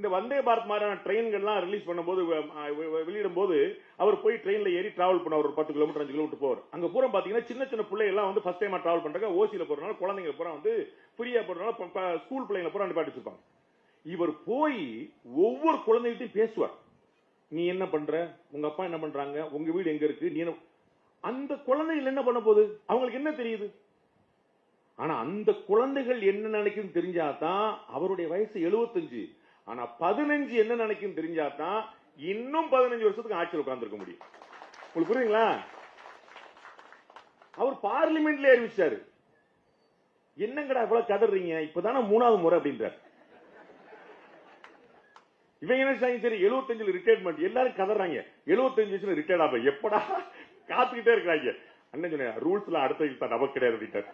இந்த வந்தே பாரத் மாதிரியான ட்ரெயின்கள்லாம் ரிலீஸ் பண்ணும்போது வெளியிடும் போது அவர் போய் ட்ரெயின்ல ஏறி டிராவல் பண்ண ஒரு பத்து கிலோமீட்டர் அஞ்சு கிலோமீட்டர் போவார். அங்க பூரா பாத்தீங்கன்னா சின்ன சின்ன பிள்ளைங்க வந்து ஃபர்ஸ்ட் டைமா டிராவல் பண்றாங்க ஓசியில போறதுனால குழந்தைங்க பூரா வந்து ஃப்ரீயா போறதுனால ஸ்கூல் பிள்ளைங்களை பூரா நிப்பாட்டி வச்சிருப்பாங்க. இவர் போய் ஒவ்வொரு குழந்தைகிட்டையும் பேசுவார். நீ என்ன பண்ற? உங்க அப்பா என்ன பண்றாங்க? உங்க வீடு எங்க இருக்கு? நீ அந்த குழந்தைகள் என்ன பண்ண போகுது? அவங்களுக்கு என்ன தெரியுது? ஆனா அந்த குழந்தைகள் என்ன நினைக்கும் தெரிஞ்சாதான் அவருடைய வயசு 75 ஆனா பதினஞ்சு என்ன நினைக்கும் தெரிஞ்சாதான் இன்னும் பதினஞ்சு வருஷத்துக்கு ஆட்சியில் உட்கார்ந்துருக்க முடியும். உங்களுக்கு புரியுங்களா அவர் பார்லிமெண்ட்ல அறிவிச்சாரு. என்னங்கடா இவ்வளவு கதறீங்க? இப்பதானே மூணாவது முறை அப்படின்றார். இவங்க என்ன செய்றாங்க, சரி 75 ரிட்டையர்மெண்ட் எல்லாரும் கதறாங்க. 75 வயசுல ரிட்டையர்ட் ஆகும் எப்படா? காத்துக்கிட்டே இருக்கிறாங்க. அண்ணன் சொன்ன ரூல்ஸ்ல அடுத்த நமக்கு கிடையாது அப்படின்ட்டார்.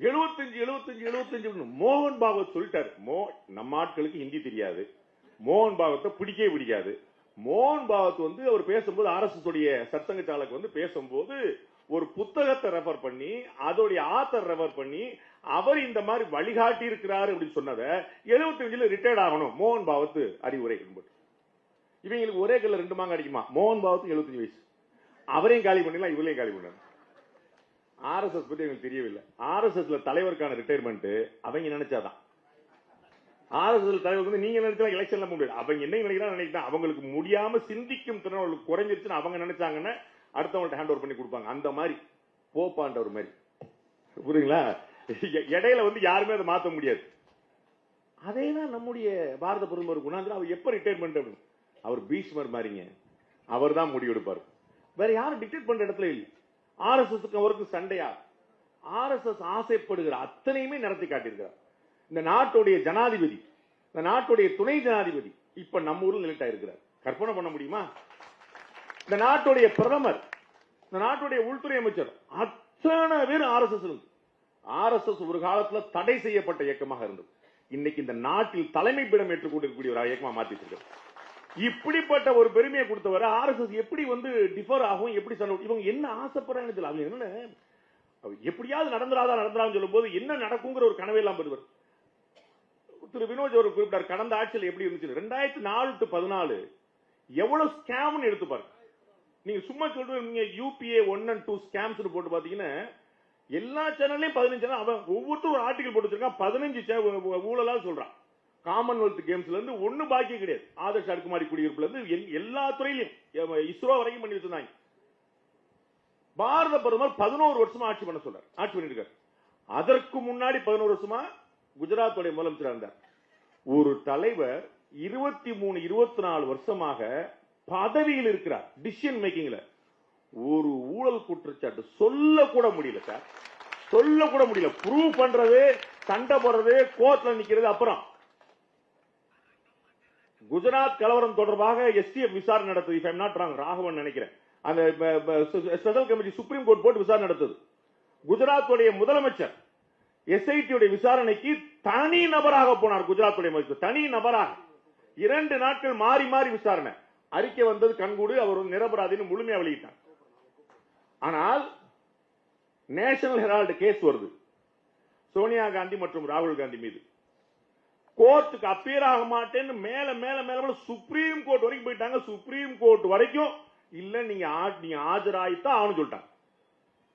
75 75 75 மோகன் பாகவத் சொல்லிட்டாரு. மோ நம்ம ஆட்களுக்கு ஹிந்தி தெரியாது. மோகன் பாகவத்தை பிடிக்கவே பிடிக்காது. மோகன் பாகவத் வந்து அவர் பேசும்போது ஆர்எஸ்எஸ் உடைய சாலக்கு வந்து பேசும்போது ஒரு புத்தகத்தை ரெஃபர் பண்ணி அதோடைய ஆத்தர் ரெஃபர் பண்ணி அவர் இந்த மாதிரி வழிகாட்டி இருக்கிறாரு அப்படின்னு சொன்னதை 75 ரிட்டையர்ட் ஆகணும். மோகன் பாவத்து அறிவுரை இவங்களுக்கு ஒரே கல்ல ரெண்டு மாங்க அடிக்குமா? மோகன் பாவத்துக்கு எழுபத்தஞ்சு வயசு. அவரையும் காலி பண்ணிடலாம் இவரையும் காலி பண்ணலாம் ஆர்எஸ்எஸ் பத்தி எங்களுக்கு தெரியவில்லை. ஆர்எஸ்எஸ்ல தலைவருக்கான ரிட்டையர்மெண்ட் அவங்க நினைச்சாதான். ஆர்எஸ்எஸ் தலைவர் வந்து நீங்க நினைச்சா எலெக்ஷன்ல போக முடியாது. அவங்க என்ன நினைக்கிறாங்க நினைக்கிறா அவங்களுக்கு முடியாம சிந்திக்கும் திறன் அவங்களுக்கு குறைஞ்சிருச்சுன்னு அவங்க நினைச்சாங்கன்னா அடுத்தவங்கள்ட்ட ஹேண்ட் ஓவர் பண்ணி கொடுப்பாங்க. அந்த மாதிரி. போப்பான்ற ஒரு மாதிரி. புரியுங்களா இடையில வந்து யாருமே அதை மாத்த முடியாது. அதே தான் நம்முடைய பாரத பிரதமர் குணாந்திர அவர் எப்ப ரிட்டையர்மெண்ட் அப்படின்னு? அவர் பீஷ்மர் மாதிரிங்க. அவர் தான் முடிவெடுப்பார். வேற யாரும் டிக்டேட் பண்ற இடத்துல இல்லை. ஆர்எஸ்எஸ் அவருக்கு சண்டையா? எஸ் ஆசைப்படுகிற அத்தனையுமே நடத்தி காட்டியிருக்கிறார். இந்த நாட்டுடைய ஜனாதிபதி இந்த நாட்டுடைய துணை ஜனாதிபதி இப்ப நம்ம ஊரில் நிலைட்டா இருக்கிறார். கற்பனை பண்ண முடியுமா? இந்த நாட்டுடைய பிரதமர் இந்த நாட்டுடைய உள்துறை அமைச்சர் அத்தனை பேர் ஆர்எஸ்எஸ் இருந்து. ஆர்எஸ்எஸ் ஒரு காலத்துல தடை செய்யப்பட்ட இயக்கமாக இருந்தது. இன்னைக்கு இந்த நாட்டில் தலைமை பீடம் ஏற்றுக்கொண்டிருக்கக்கூடிய ஒரு இயக்கமா மாத்திட்டு இருக்கிறது இப்படிப்பட்ட ஒரு பெருமையை கொடுத்தவரை ஆர்எஸ்எஸ் எப்படி வந்து டிஃபர் ஆகும் எப்படி சொல்ல இவங்க என்ன ஆசைப்படுறாங்கன்னு தெரியல. அவங்க என்ன அவ எப்படியாவது நடந்துராதா நடந்துரான்னு சொல்லும்போது என்ன நடக்குங்கிற ஒரு கனவே எல்லாம் பெறுவர் திரு வினோஜ் அவர் குறிப்பிட்டார் கடந்த ஆட்சியில் எப்படி இருந்துச்சு? ரெண்டாயிரத்தி நாலு டு பதினாலு எவ்வளவு ஸ்கேம்னு எடுத்து பாருங்க. நீங்க சும்மா சொல்றீங்க நீங்க UPA one and two scams போட்டு பாத்தீங்கன்னா எல்லா சேனல்லையும் பதினஞ்சு அவன் ஒவ்வொருத்தரும் ஒரு ஆர்டிகல் போட்டு வச்சிருக்கான் பதினஞ்சு ஊழலா சொல்றான். காமன்வெல்த் கேம்ஸ்ல இருந்து ஒண்ணு பாக்கி கிடையாது. ஆதர்ஷ் அடுக்குமாடி குடியிருப்புல இருந்து எல்லா துறையிலும் இஸ்ரோ வரைக்கும் பண்ணி வச்சிருந்தாங்க பாரத பிரதமர் பதினோரு வருஷமா ஆட்சி பண்ண சொல்றார் ஆட்சி பண்ணிருக்காரு. அதற்கு முன்னாடி பதினோரு வருஷமா குஜராத்துடைய முதலமைச்சர் இருந்தார். ஒரு தலைவர் இருபத்தி மூணு இருபத்தி நாலு வருஷமாக பதவியில் இருக்கிறார். டிசிஷன் மேக்கிங்ல ஒரு ஊழல் குற்றச்சாட்டு சொல்ல கூட முடியல சார். சொல்ல கூட முடியல. ப்ரூவ் பண்றது சண்டை போடுறது கோர்ட்ல நிக்கிறது அப்புறம். குஜராத் கலவரம் தொடர்பாக எஸ்டிஎஃப் விசாரணை நடத்தது. If I'm not wrong Raghavan நினைக்கிறேன். அந்த ஸ்பெஷல் கமிட்டி சுப்ரீம் கோர்ட் போட்டு விசாரணை நடத்தது. குஜராத்துடைய முதலமைச்சர் எஸ்ஐடியுடைய விசாரணைக்கு தனி நபராக போனார் குஜராத்துடைய முதலமைச்சர். தனி நபராக. இரண்டு நாட்கள் மாறி மாறி விசாரணை. அறிக்கை வந்தது கண்கூடு அவர் நிரபராதின்னு முழுமையா வெளியிட்டார். ஆனால் நேஷனல் ஹெரால்டு கேஸ் வருது. சோனியா காந்தி மற்றும் ராகுல் காந்தி மீது. கோர்ட்டுக்கு அப்பியர் ஆக மாட்டேன்னு மேல மேல மேல மேல சுப்ரீம் கோர்ட் வரைக்கும் போயிட்டாங்க. சுப்ரீம் கோர்ட் வரைக்கும் இல்ல நீங்க நீங்க ஆஜராயித்தான் ஆகணும் சொல்லிட்டாங்க.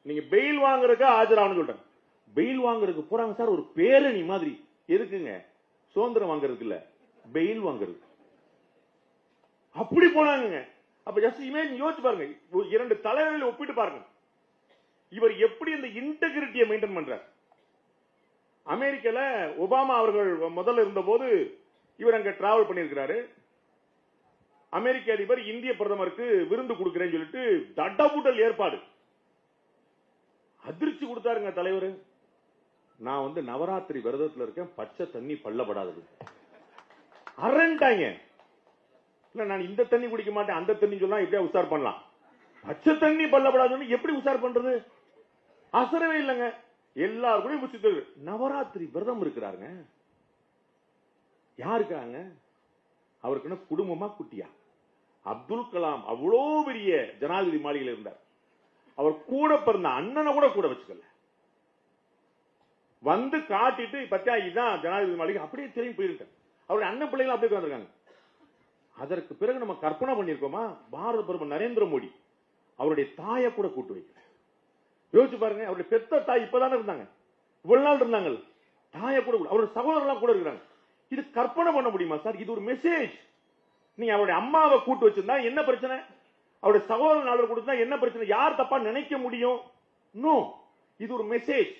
நீங்க பெயில் வாங்குறதுக்கு ஆஜராகணும் சொல்லிட்டாங்க. பெயில் வாங்குறதுக்கு போறாங்க சார் ஒரு பேரணி மாதிரி. எதுக்குங்க? சுதந்திரம் வாங்குறதுக்கு இல்ல. பெயில் வாங்குறது. அப்படி போனாங்க அப்ப ஜஸ்ட் இமேஜ் யோசிச்சு பாருங்க. ஒரு இரண்டு தலைவர்களை ஒப்பிட்டு பாருங்க. இவர் எப்படி இந்த இன்டெகிரிட்டியை மெயின்டைன் பண்றாரு? அமெரிக்கால ஒபாமா அவர்கள் முதல்ல இருந்தபோது இவர் அங்க டிராவல் பண்ணியிருக்கிறாரு. அமெரிக்க அதிபர் இந்திய பிரதமருக்கு விருந்து கொடுக்கிறேன்னு சொல்லிட்டு தட்டபுட்டல் ஏற்பாடு. அதிர்ச்சி கொடுத்தாருங்க தலைவர். நான் வந்து நவராத்திரி விரதத்தில் இருக்கேன் பச்சை தண்ணி பள்ளப்படாதது அரண்டாங்க இல்ல நான் இந்த தண்ணி குடிக்க மாட்டேன் அந்த தண்ணி சொன்னா எப்படியா உசார் பண்ணலாம்? பச்சை தண்ணி பள்ளப்படாதுன்னு எப்படி உசார் பண்றது? அசரவே இல்லைங்க. எல்லாரும் கூட நவராத்திரி விரதம் இருக்கிறாருங்க. யாருக்காங்க அவருக்குன்னா குடும்பமா குட்டியா. அப்துல் கலாம் அவ்வளோ பெரிய ஜனாதிபதி மாளிகையில் இருந்தார். அவர் கூட பிறந்த அண்ணனை கூட கூட வச்சுக்கல. வந்து காட்டிட்டு பத்தியா இதான் ஜனாதிபதி மாளிகை? அப்படியே திரும்பி போயிருக்கேன் அவருடைய அண்ணன் பிள்ளைகள் அப்படியே வந்திருக்காங்க அதற்கு பிறகு நம்ம கற்பனை பண்ணிருக்கோமா பாரத பிரதமர் நரேந்திர மோடி அவருடைய தாயை கூட கூட்டு வைக்கல. யோசிச்சு பாருங்க அவருடைய பெத்த தாய் இப்பதானே இருந்தாங்க. இவ்வளவு நாள் இருந்தாங்க. தாயை கூட அவருடைய சகோதரர்லாம் கூட இருக்கிறாங்க. இது கற்பனை பண்ண முடியுமா சார்? இது ஒரு மெசேஜ் நீங்க அவருடைய அம்மாவை கூட்டு வச்சிருந்தா என்ன பிரச்சனை? அவருடைய சகோதரன் நாளர் கொடுத்தா என்ன பிரச்சனை? யார் தப்பா நினைக்க முடியும்? நோ இது ஒரு மெசேஜ்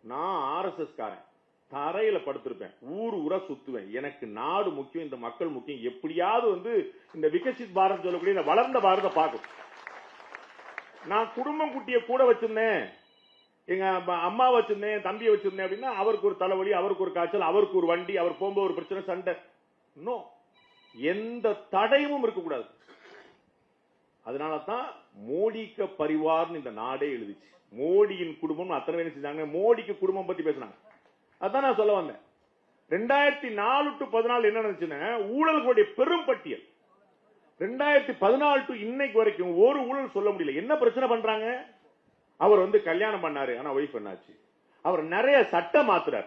நான் ஆர்எஸ்எஸ் காரன். தரையில படுத்திருப்பேன். ஊர் ஊரா சுத்துவேன். எனக்கு நாடு முக்கியம் இந்த மக்கள் முக்கியம். எப்படியாவது வந்து இந்த விகசித் பாரத் சொல்லக்கூடிய இந்த வளர்ந்த பாரத பார்க்கும் நான் குடும்பம் குட்டிய கூட வச்சிருந்தேன். எங்க அம்மா வச்சிருந்தேன் என் தம்பியை வச்சிருந்தேன் அப்படின்னா அவருக்கு ஒரு தலைவலி அவருக்கு ஒரு காய்ச்சல் அவருக்கு ஒரு வண்டி அவர் போகும்போது ஒரு பிரச்சனை சண்டை. நோ எந்த தடையும் இருக்கக்கூடாது. அதனால தான் மோடிக்க பரிவார்னு இந்த நாடே எழுதிச்சு. மோடியின் குடும்பம் அத்தனை பேர் செஞ்சாங்க? மோடிக்கு குடும்பம் பத்தி பேசினாங்க. அதான் நான் சொல்ல வந்தேன். ரெண்டாயிரத்தி நாலு டு பதினாலு என்ன நடந்துச்சுன்னா ஊழல்களுடைய பெரும் பட்டியல். ரெண்டாயிரத்தி பதினாலு டு இன்னைக்கு வரைக்கும் ஒரு ஊழல் சொல்ல முடியல. என்ன பிரச்சனை பண்றாங்க? அவர் வந்து கல்யாணம் பண்ணாரு ஆனா ஒய்ஃப் என்னாச்சு? அவர் நிறைய சட்டம் மாத்துறாரு.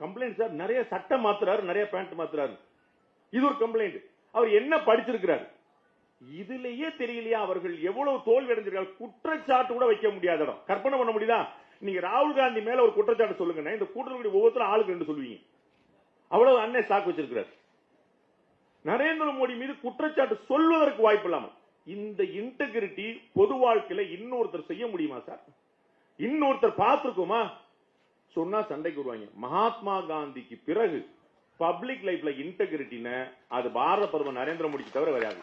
கம்ப்ளைண்ட் சார் நிறைய சட்டம் மாத்துறாரு நிறைய பேண்ட் மாத்துறாரு. இது ஒரு கம்ப்ளைண்ட் அவர் என்ன படிச்சிருக்கிறார்? இதுலயே தெரியலையா அவர்கள் எவ்வளவு தோல்வி அடைஞ்சிருக்காங்க? குற்றச்சாட்டு கூட வைக்க முடியாத இடம். கற்பனை பண்ண முடியுதா? நீங்க ராகுல் காந்தி மேல ஒரு குற்றச்சாட்டு சொல்லுங்க இந்த கூட்டத்தில் ஒவ்வொருத்தரும் ஆளுக்கு ரெண்டு சொல்லுவீங்க. அவ்வளவு அண்ணன் சாக்கு வச்சிருக்கிறார். நரேந்திர மோடி மீது குற்றச்சாட்டு சொல்வதற்கு வாய்ப்பு இல்லாமல் இந்த இன்டெகிரிட்டி பொது வாழ்க்கையில இன்னொருத்தர் செய்ய முடியுமா சார்? இன்னொருத்தர் பார்த்திருக்கோமா? சொன்னா சண்டைக்கு வருவாங்க. மகாத்மா காந்திக்கு பிறகு பப்ளிக் லைஃப்ல இன்டெகிரிட்டின்னு அது பாரத பிரதமர் நரேந்திர மோடிக்கு தவிர வராது